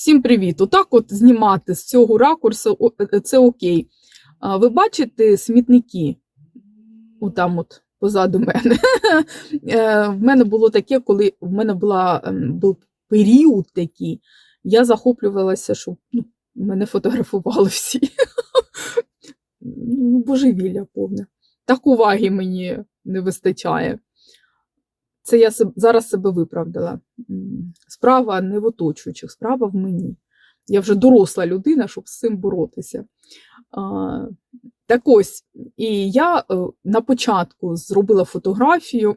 Всім привіт! Отак от знімати з цього ракурсу е, це окей. Ви бачите смітники? Отам от позаду мене. Е, В мене було таке, коли в мене була, ем, був період такий, я захоплювалася, що ну, мене фотографували всі. Ну, Божевілля повне. Так уваги мені не вистачає. Це я зараз себе виправдала. Справа не в оточуючих, справа в мені. Я вже доросла людина, щоб з цим боротися. Так ось, і я е, на початку зробила фотографію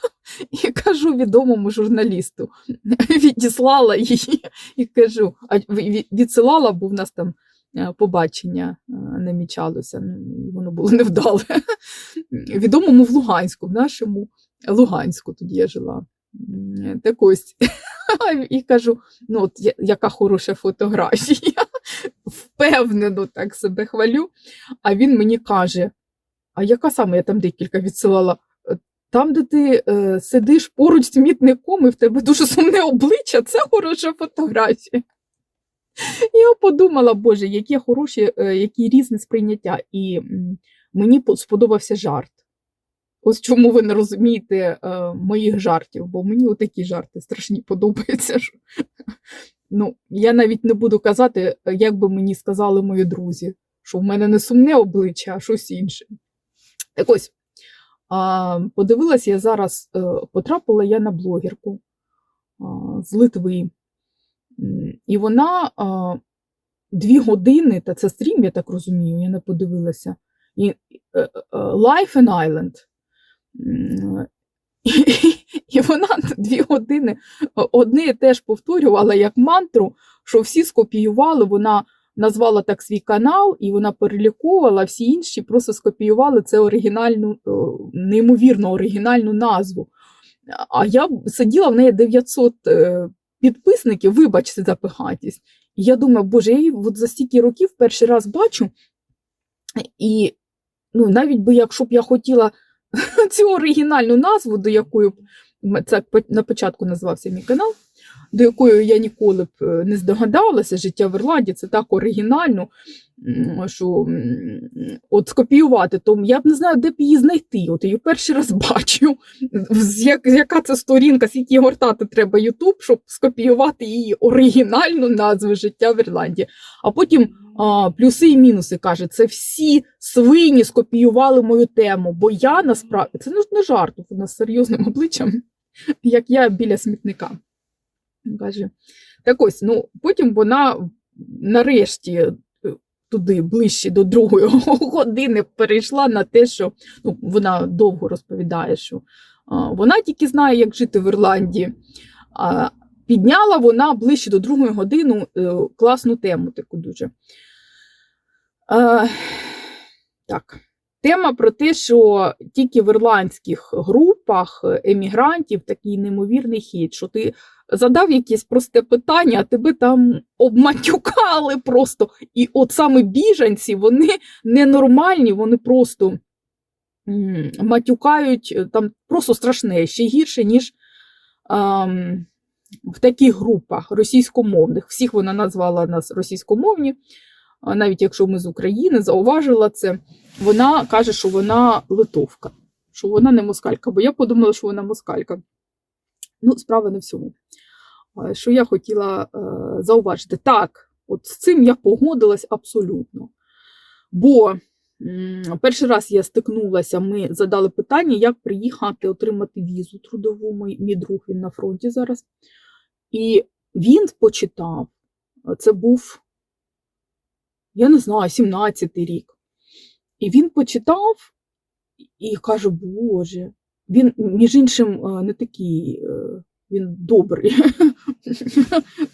і кажу відомому журналісту, відіслала її і кажу, а ві- ві- відсилала, бо в нас там е, побачення е, намічалося, ну, воно було невдале. Відомому в Луганську, в нашому Луганську тоді я жила. Так ось. І кажу: ну, от яка хороша фотографія. Впевнено так себе хвалю. А він мені каже: а яка саме я там декілька відсилала? «Е, Там, де ти е, сидиш поруч з смітником, і в тебе дуже сумне обличчя, це хороша фотографія. Я подумала, Боже, які хороші, е, які різне сприйняття. І мені сподобався жарт. Ось чому ви не розумієте е, моїх жартів, бо мені отакі жарти страшні подобаються. Що... Ну, я навіть не буду казати, як би мені сказали мої друзі, що в мене не сумне обличчя, а щось інше. Так ось, а, подивилась я зараз, е, потрапила я на блогерку а, з Литви. І вона а, дві години, та це стрім, я так розумію, я не подивилася. І, е, е, Life in Island. І вона дві години одне теж повторювала як мантру, що всі скопіювали, вона назвала так свій канал, і вона переліковувала, всі інші просто скопіювали це оригінальну, неймовірно оригінальну назву. А я сиділа в неї 900 е, підписників, вибачте за пихатість. І я думаю, боже, я її от за стільки років перший раз бачу. І ну, навіть би, якщо б я хотіла цю оригінальну назву, до якої б це на початку називався мій канал, до якої я ніколи б е, не здогадалася, життя в Ірландії це так оригінально, що от скопіювати, то я б не знаю, де б її знайти. От її перший раз бачу, як, яка це сторінка, скільки гортати треба Ютуб, щоб скопіювати її оригінальну назву життя в Ірландії. А потім а, плюси і мінуси каже, це всі свині скопіювали мою тему, бо я насправді це не жарт, вона з серйозним обличчям, як я біля смітника. Каже, так ось, ну потім вона нарешті е, туди ближче до другої години перейшла на те, що ну, вона довго розповідає, що а, вона тільки знає, як жити в Ірландії. А, підняла вона ближче до другої години е, класну тему таку дуже. Е, так. Тема про те, що тільки в ірландських групах емігрантів такий неймовірний хід, що ти задав якесь просте питання, а тебе там обматюкали просто. І от саме біженці, вони ненормальні, вони просто матюкають е, там просто страшне, ще гірше, ніж ам, в таких групах російськомовних. Всіх вона назвала нас російськомовні, навіть якщо ми з України, зауважила це. Вона каже, що вона литовка, що вона не москалька, бо я подумала, що вона москалька. Ну, справа не в цьому. Що я хотіла е, зауважити? Так, от з цим я погодилась абсолютно. Бо м, перший раз я стикнулася, ми задали питання, як приїхати отримати візу трудову. Мій, мій друг він на фронті зараз. І він почитав, це був, я не знаю, 17-й рік. І він почитав і каже: Боже, він, між іншим, е, не такий, е, він добрий,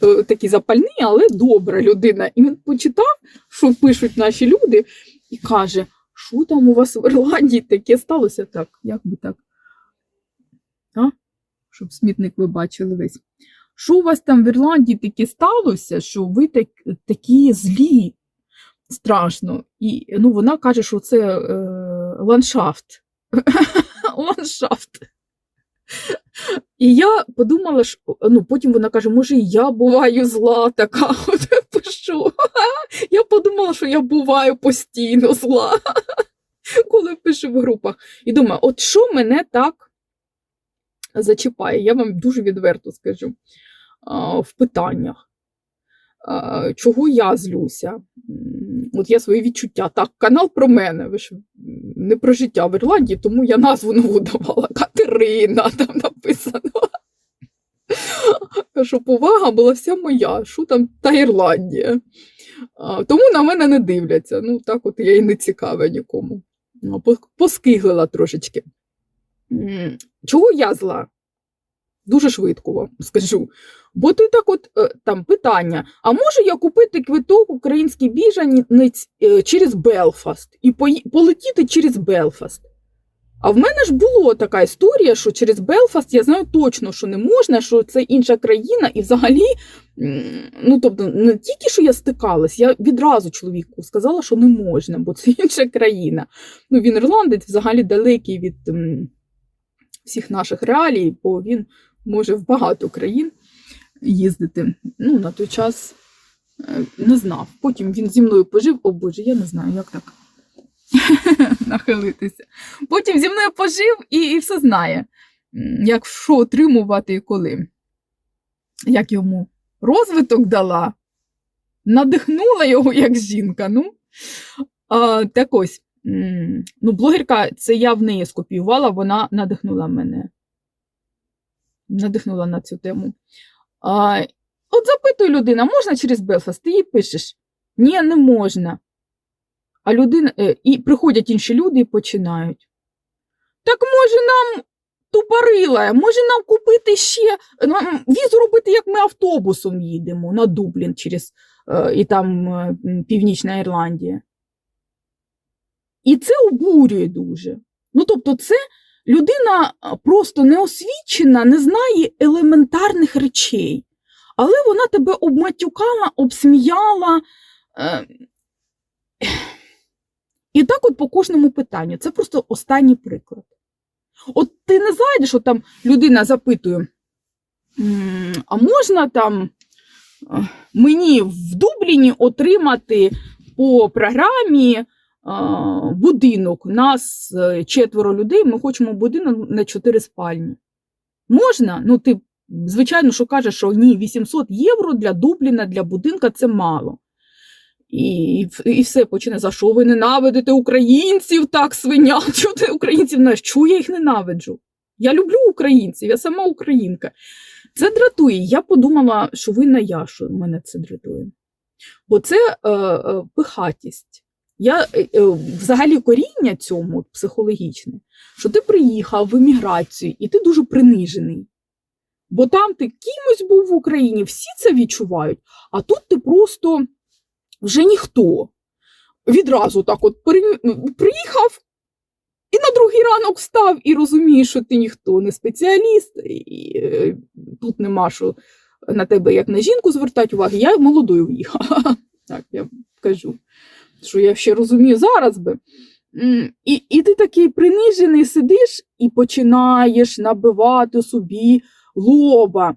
такий запальний, але добра людина. І він почитав, що пишуть наші люди, і каже, що там у вас в Ірландії таке сталося так, як би так? А? Щоб смітник ви бачили весь. Що у вас там в Ірландії таке сталося, що ви так, такі злі? Страшно. І ну, вона каже, що це е, ландшафт. ландшафт. І я подумала, що ну, потім вона каже, може, я буваю зла така. От пишу. Я подумала, що я буваю постійно зла, коли пишу в групах. І думаю, от що мене так зачіпає, я вам дуже відверто скажу в питаннях. Чого я злюся? От я свої відчуття. Так, канал про мене. Ви ж не про життя в Ірландії, тому я назву нову давала. Катерина там написано. Щоб увага була вся моя, що там та Ірландія. Тому на мене не дивляться. Ну, так от я і не цікава нікому. А, Поскиглила трошечки. Чого я зла? Дуже швидко вам скажу. Бо ти так от е, там питання: а можу я купити квиток український біженець е, через Белфаст і полетіти через Белфаст? А в мене ж була така історія, що через Белфаст я знаю точно, що не можна, що це інша країна, і взагалі, ну тобто, не тільки що я стикалась, я відразу чоловіку сказала, що не можна, бо це інша країна. Ну, він ірландець, взагалі далекий від всіх наших реалій, бо він може в багато країн їздити. Ну, на той час е, не знав. Потім він зі мною пожив, о Боже, я не знаю, як так нахилитися. Потім зі мною пожив і, і все знає, як що отримувати і коли. Як йому розвиток дала, надихнула його як жінка. Ну, а, так ось, ну, блогерка, це я в неї скопіювала, вона надихнула мене. Надихнула на цю тему. А, от запитує людина, можна через Белфаст? Ти їй пишеш: Ні, не можна. А людина, е, і приходять інші люди і починають. Так може нам тупорила, може нам купити ще візу робити, як ми автобусом їдемо на Дублін через е, і там е, Північна Ірландія. І це обурює дуже. Ну, тобто, це людина просто неосвічена, не знає елементарних речей. Але вона тебе обматюкала, обсміяла. Е, і так от по кожному питанню. Це просто останній приклад. От ти не зайдеш, от там людина запитує, а можна там е, мені в Дубліні отримати по програмі будинок? Нас е, четверо людей, ми хочемо будинок на чотири спальні. Можна? Ну, ти, звичайно, що кажеш, що ні, 800 євро для Дубліна, для будинка це мало. І, і все почне. За що ви ненавидите українців так, свиня? Чого ти українців знаєш? Чого я їх ненавиджу? Я люблю українців, я сама українка. Це дратує. Я подумала, що винна я, що мене це дратує. Бо це е, е, пихатість. Я е, е, взагалі коріння цьому психологічне, що ти приїхав в еміграцію і ти дуже принижений. Бо там ти кимось був в Україні, всі це відчувають, а тут ти просто вже ніхто. Відразу так от приїхав і на другий ранок встав і розумієш, що ти ніхто не спеціаліст, і е, тут нема що на тебе як на жінку звертати уваги. Я молодою в'їхала. Так, я кажу, що я ще розумію зараз би. І, і ти такий принижений сидиш і починаєш набивати собі лоба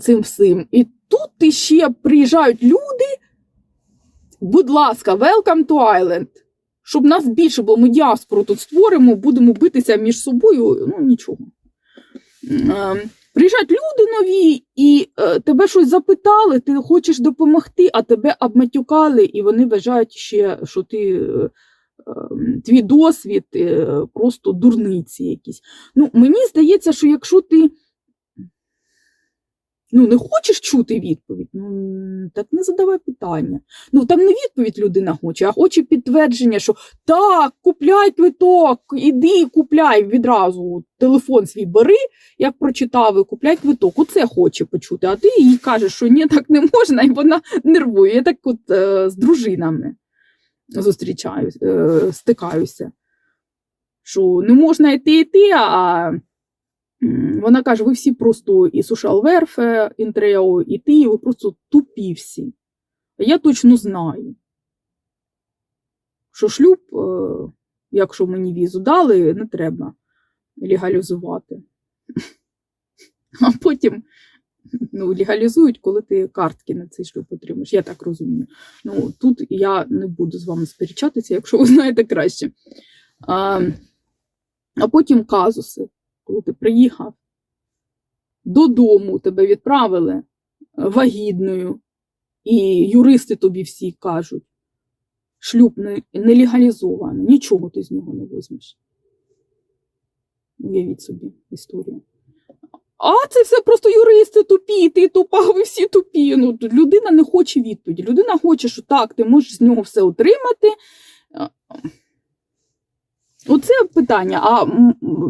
цим всім. І тут ти ще приїжджають люди. Будь ласка, welcome to Island. Щоб нас більше було, ми діаспору тут створимо, будемо битися між собою. Ну, нічого. Приїжджають люди нові, і е, тебе щось запитали, ти хочеш допомогти, а тебе обматюкали, і вони вважають ще, що ти е, е, твій досвід е, просто дурниці якісь. Ну, мені здається, що якщо ти ну, не хочеш чути відповідь, ну так не задавай питання. Ну там не відповідь людина хоче, а хоче підтвердження, що так, купляй квиток, іди купляй відразу телефон свій бери, як прочитав, і купляй квиток. Оце хоче почути. А ти їй кажеш, що ні, так не можна, і вона нервує. Я так от е, з дружинами зустрічаюсь, е, стикаюся. Що не можна йти йти, а вона каже: ви всі просто і welfare, інтрео, і ти, ви просто тупі всі. Я точно знаю, що шлюб, е, якщо мені візу дали, не треба легалізувати. А потім ну, легалізують, коли ти картки на цей шлюб отримаєш. Я так розумію. Ну, тут я не буду з вами сперечатися, якщо ви знаєте краще. А, а потім казуси, коли ти приїхав додому, тебе відправили е, вагітною, і юристи тобі всі кажуть, шлюб не, не легалізований, нічого ти з нього не візьмеш. Уявіть собі історію. А це все просто юристи тупі, ти тупа, ви всі тупі. Ну, людина не хоче відповіді. Людина хоче, що так, ти можеш з нього все отримати. Оце питання. А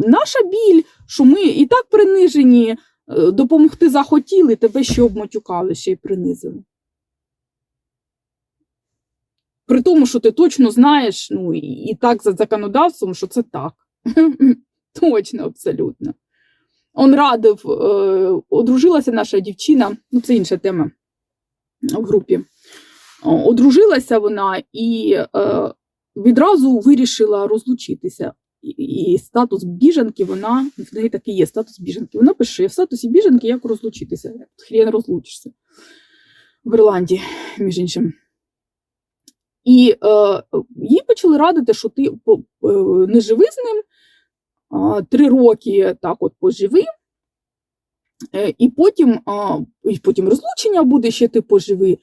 наша біль, що ми і так принижені, е, допомогти захотіли, тебе ще обматюкали, ще й принизили. При тому, що ти точно знаєш, ну і так за законодавством, що це так. Точно, абсолютно. Он радив, е, одружилася наша дівчина, ну це інша тема в групі. Одружилася вона і е, відразу вирішила розлучитися. І, і статус біженки, вона в неї такий є статус біженки. Вона пише, що я в статусі біженки, як розлучитися? Хрен розлучишся в Ірландії, між іншим. І е, їй почали радити, що ти е, не живи з ним, а, три роки так от поживи, е, і потім, а, і потім розлучення буде, ще ти поживи.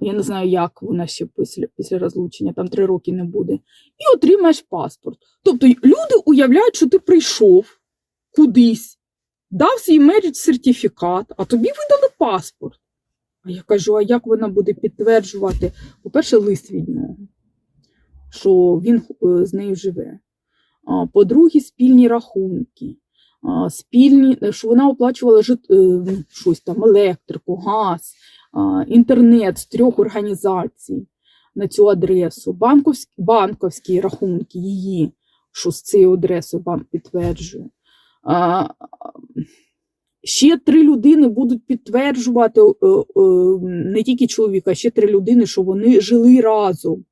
Я не знаю, як вона ще після, після розлучення, там три роки не буде, і отримаєш паспорт. Тобто люди уявляють, що ти прийшов кудись, дав свій меріч сертифікат, а тобі видали паспорт. А я кажу: а як вона буде підтверджувати, по-перше, лист від нього, що він е, з нею живе. По-друге, спільні рахунки, спільні, що вона оплачувала жит, е, щось там, електрику, газ, інтернет з трьох організацій на цю адресу, банковські, банковські рахунки її, що з цією адресою банк підтверджує. А, Ще три людини будуть підтверджувати е, е, не тільки чоловіка, а ще три людини, що вони жили разом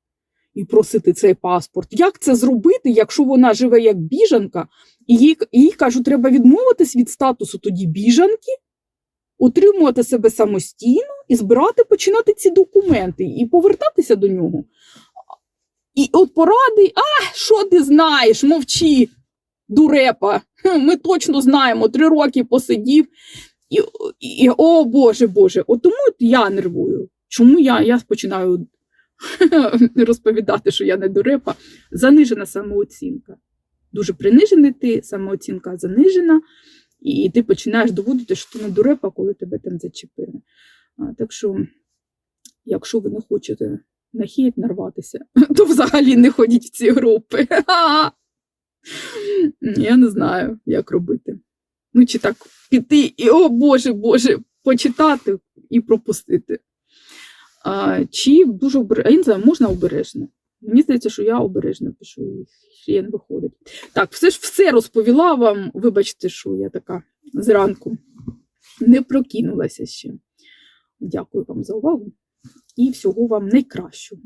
і просити цей паспорт. Як це зробити, якщо вона живе як біженка, і їй, їй кажуть, треба відмовитись від статусу тоді біженки, утримувати себе самостійно і збирати, починати ці документи і повертатися до нього. І от поради, а що ти знаєш, мовчи, дурепа. Ми точно знаємо, три роки посидів. І, і о Боже, Боже, от тому я нервую. Чому я, я починаю розповідати, що я не дурепа? Занижена самооцінка. Дуже принижений ти, самооцінка занижена, і ти починаєш доводити, що ти не дурепа, коли тебе там зачепили. Так що, якщо ви не хочете на хейт нарватися, то взагалі не ходіть в ці групи. Я не знаю, як робити. Ну, чи так піти і, о Боже, Боже, почитати і пропустити. А, чи дуже обережно, можна обережно. Мені здається, що я обережно пишу, і хрен виходить. Так, все ж все розповіла вам. Вибачте, що я така зранку не прокинулася ще. Дякую вам за увагу і всього вам найкращого.